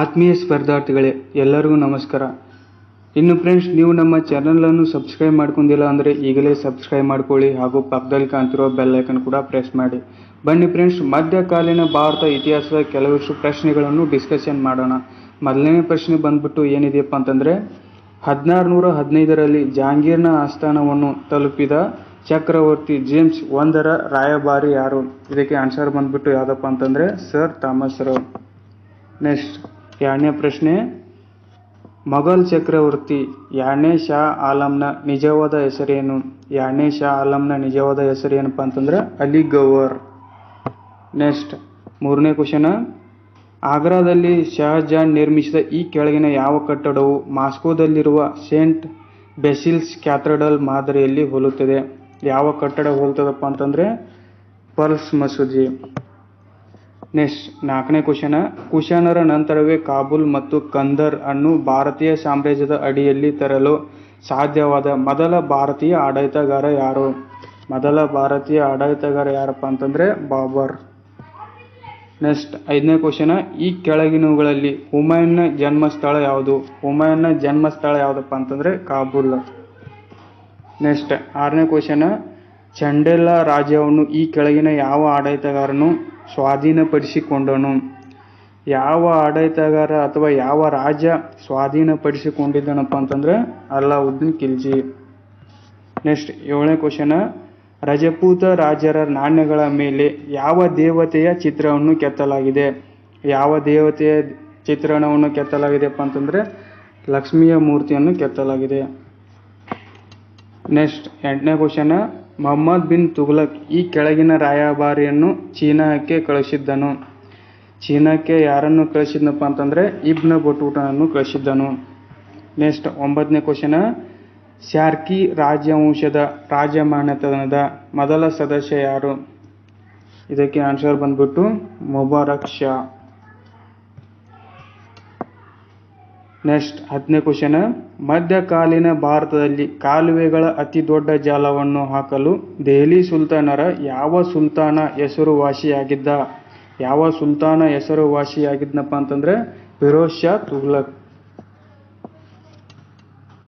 ಆತ್ಮೀಯ ಸ್ಪರ್ಧಾರ್ಥಿಗಳೇ, ಎಲ್ಲರಿಗೂ ನಮಸ್ಕಾರ. ಇನ್ನು ಫ್ರೆಂಡ್ಸ್ ನೀವು ನಮ್ಮ ಚಾನಲನ್ನು ಸಬ್ಸ್ಕ್ರೈಬ್ ಮಾಡ್ಕೊಂಡಿಲ್ಲ ಅಂದರೆ ಈಗಲೇ ಸಬ್ಸ್ಕ್ರೈಬ್ ಮಾಡ್ಕೊಳ್ಳಿ ಹಾಗೂ ಪಕ್ಕದಲ್ಲಿ ಕಾಣ್ತಿರೋ ಬೆಲ್ಲೈಕನ್ ಕೂಡ ಪ್ರೆಸ್ ಮಾಡಿ. ಬನ್ನಿ ಫ್ರೆಂಡ್ಸ್ ಮಧ್ಯಕಾಲೀನ ಭಾರತ ಇತಿಹಾಸದ ಕೆಲವಷ್ಟು ಪ್ರಶ್ನೆಗಳನ್ನು ಡಿಸ್ಕಷನ್ ಮಾಡೋಣ. ಮೊದಲನೇ ಪ್ರಶ್ನೆ ಬಂದ್ಬಿಟ್ಟು ಏನಿದೆಯಪ್ಪ ಅಂತಂದರೆ ಹದಿನಾರು ನೂರ ಹದಿನೈದರಲ್ಲಿ ಜಹಾಂಗೀರ್ನ ಆಸ್ಥಾನವನ್ನು ತಲುಪಿದ ಚಕ್ರವರ್ತಿ ಜೇಮ್ಸ್ ಒಂದರ ರಾಯಭಾರಿ ಯಾರು? ಇದಕ್ಕೆ ಆನ್ಸರ್ ಬಂದ್ಬಿಟ್ಟು ಯಾವುದಪ್ಪ ಅಂತಂದರೆ ಸರ್ ಥಾಮಸ್ ರೋ ನೆಕ್ಸ್ಟ್ ಎರಡನೇ ಪ್ರಶ್ನೆ, ಮೊಘಲ್ ಚಕ್ರವರ್ತಿ ಎರಡನೇ ಶಾ ಆಲಂನ ನಿಜವಾದ ಹೆಸರೇನು? ಎರಡನೇ ಶಾ ಆಲಂನ ನಿಜವಾದ ಹೆಸರು ಏನಪ್ಪ ಅಂತಂದ್ರೆ ಅಲಿ ಗವರ್ ನೆಕ್ಸ್ಟ್ ಮೂರನೇ ಕ್ವಶನ ಆಗ್ರಾದಲ್ಲಿ ಶಹಜಾನ್ ನಿರ್ಮಿಸಿದ ಈ ಕೆಳಗಿನ ಯಾವ ಕಟ್ಟಡವು ಮಾಸ್ಕೋದಲ್ಲಿರುವ ಸೇಂಟ್ ಬೆಸಿಲ್ಸ್ ಕ್ಯಾಥಡ್ರಲ್ ಮಾದರಿಯಲ್ಲಿ ಹೋಲುತ್ತದೆ? ಯಾವ ಕಟ್ಟಡ ಹೋಲ್ತದಪ್ಪ ಅಂತಂದ್ರೆ ಪರ್ಲ್ಸ್ ಮಸೂದಿ. ನೆಕ್ಸ್ಟ್ ನಾಲ್ಕನೇ ಕ್ವಶನ ಕುಶಾನರ ನಂತರವೇ ಕಾಬೂಲ್ ಮತ್ತು ಕಂದರ್ ಅನ್ನು ಭಾರತೀಯ ಸಾಮ್ರಾಜ್ಯದ ಅಡಿಯಲ್ಲಿ ತರಲು ಸಾಧ್ಯವಾದ ಮೊದಲ ಭಾರತೀಯ ಆಡಳಿತಗಾರ ಯಾರು? ಮೊದಲ ಭಾರತೀಯ ಆಡಳಿತಗಾರ ಯಾರಪ್ಪ ಅಂತಂದ್ರೆ ಬಾಬರ್. ನೆಕ್ಸ್ಟ್ ಐದನೇ ಕ್ವಶನ ಈ ಕೆಳಗಿನವುಗಳಲ್ಲಿ ಹುಮಾಯನ್ನ ಜನ್ಮಸ್ಥಳ ಯಾವುದು? ಹುಮಾಯನ್ನ ಜನ್ಮಸ್ಥಳ ಯಾವುದಪ್ಪ ಅಂತಂದ್ರೆ ಕಾಬೂಲ್. ನೆಕ್ಸ್ಟ್ ಆರನೇ ಕ್ವಶನ ಚಂಡೆಲ್ಲ ರಾಜ್ಯವನ್ನು ಈ ಕೆಳಗಿನ ಯಾವ ಆಡಳಿತಗಾರನು ಸ್ವಾಧೀನಪಡಿಸಿಕೊಂಡನು. ಯಾವ ಆಡಳಿತಗಾರ ಅಥವಾ ಯಾವ ರಾಜ ಸ್ವಾಧೀನಪಡಿಸಿಕೊಂಡಿದ್ದನಪ್ಪ ಅಂತಂದ್ರೆ ಅಲ್ಲಾವುದ್ದೀನ್ ಖಿಲ್ಜಿ. ನೆಕ್ಸ್ಟ್ ಏಳನೇ ಕ್ವಶನ ರಜಪೂತ ರಾಜರ ನಾಣ್ಯಗಳ ಮೇಲೆ ಯಾವ ದೇವತೆಯ ಚಿತ್ರವನ್ನು ಕೆತ್ತಲಾಗಿದೆ? ಯಾವ ದೇವತೆಯ ಚಿತ್ರಣವನ್ನು ಕೆತ್ತಲಾಗಿದೆಪ್ಪ ಅಂತಂದ್ರೆ ಲಕ್ಷ್ಮಿಯ ಮೂರ್ತಿಯನ್ನು ಕೆತ್ತಲಾಗಿದೆ. ನೆಕ್ಸ್ಟ್ ಎಂಟನೇ ಕ್ವಶನ ಮೊಹಮ್ಮದ್ ಬಿನ್ ತುಘಲಕ್ ಈ ಕೆಳಗಿನ ರಾಯಭಾರಿಯನ್ನು ಚೀನಾಕ್ಕೆ ಕಳಿಸಿದ್ದನು. ಚೀನಾಕ್ಕೆ ಯಾರನ್ನು ಕಳಿಸಿದ್ನಪ್ಪ ಅಂತಂದ್ರೆ ಇಬ್ನ ಬಟೂಟನನ್ನು ಕಳಿಸಿದ್ದನು. ನೆಕ್ಸ್ಟ್ ಒಂಬತ್ತನೇ ಕ್ವಶನ. ಶಾರ್ಕಿ ರಾಜವಂಶದ ರಾಜಮಾನ್ಯತನದ ಮೊದಲ ಸದಸ್ಯ ಯಾರು? ಇದಕ್ಕೆ ಆನ್ಸರ್ ಬಂದ್ಬಿಟ್ಟು ಮುಬಾರಕ್ ಶಾ. ನೆಕ್ಸ್ಟ್ ಹತ್ತನೇ ಕ್ವೆಶ್ಚನ್ ಮಧ್ಯಕಾಲೀನ ಭಾರತದಲ್ಲಿ ಕಾಲುವೆಗಳ ಅತಿ ದೊಡ್ಡ ಜಾಲವನ್ನು ಹಾಕಲು ದೆಹಲಿ ಸುಲ್ತಾನರ ಯಾವ ಸುಲ್ತಾನ ಹೆಸರುವಾಸಿಯಾಗಿದ್ದ? ಯಾವ ಸುಲ್ತಾನ ಹೆಸರುವಾಸಿಯಾಗಿದ್ದನಪ್ಪ ಅಂತಂದ್ರೆ ಫಿರೋಜ್ ಶಾ ತುಘಲಕ್.